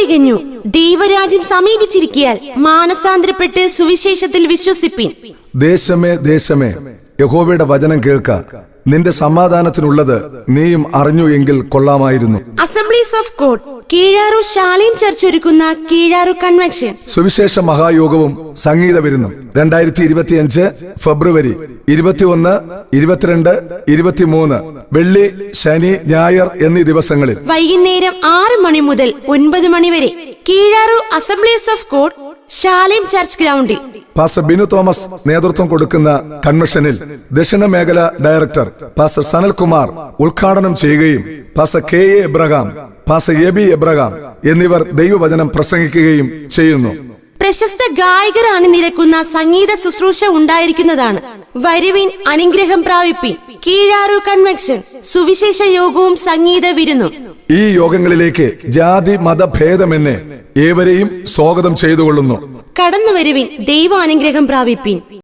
തികഞ്ഞു ദൈവരാജ്യം സമീപിച്ചിരിക്കിയാൽ മാനസാന്തരപ്പെട്ട് സുവിശേഷത്തിൽ വിശ്വസിപ്പിൻ. ദേശമേ ദേശമേ യഹോവയുടെ വചനം കേൾക്ക. നിന്റെ സമാധാനത്തിനുള്ളത് നീയും അറിഞ്ഞു എങ്കിൽ കൊള്ളാമായിരുന്നു. അസംബ്ലീസ് ഓഫ് ഗോഡ് കീഴാറു ശാലയും ചർച്ച് ഒരുക്കുന്ന കീഴാറു കൺവെൻഷൻ സുവിശേഷ മഹായോഗവും സംഗീത വിരുന്നും രണ്ടായിരത്തി ഇരുപത്തിയഞ്ച് ഫെബ്രുവരി ഇരുപത്തിയൊന്ന് ഇരുപത്തിരണ്ട് ഇരുപത്തിമൂന്ന് വെള്ളി ശനി ഞായർ എന്നീ ദിവസങ്ങളിൽ. വൈകുന്നേരം ആറ് മണി മുതൽ ഒൻപത് മണി വരെ കീഴാറു അസംബ്ലീസ് ഓഫ് ഗോഡ് ശാലയും ചർച്ച് ഗ്രൗണ്ടിൽ. പാസ്റ്റർ ബിനു തോമസ് നേതൃത്വം കൊടുക്കുന്ന കൺവെൻഷനിൽ ദക്ഷിണ മേഖല ഡയറക്ടർ പാസ്റ്റർ സനൽകുമാർ ഉദ്ഘാടനം ചെയ്യുകയും pastor K A Abraham pastor A B Abraham എന്നിവർ ദൈവവചനം പ്രസംഗിക്കുകയും ചെയ്യുന്നു. പ്രശസ്ത ഗായകരാണ് നിരക്കുന്ന സംഗീത ശുശ്രൂഷ ഉണ്ടായിരിക്കുന്നതാണ്. വരുവിൻ അനുഗ്രഹം പ്രാപിപ്പിൻ. കീഴാറു കൺവെൻഷൻ. സുവിശേഷ യോഗവും സംഗീത വിരുന്നു. ഈ യോഗങ്ങളിലേക്ക് ജാതി മതഭേദമെന്നെ ഏവരെയും സ്വാഗതം ചെയ്തുകൊള്ളുന്നു. കടന്നു വരുവിൻ ദൈവാനുഗ്രഹം പ്രാപിപ്പിൻ.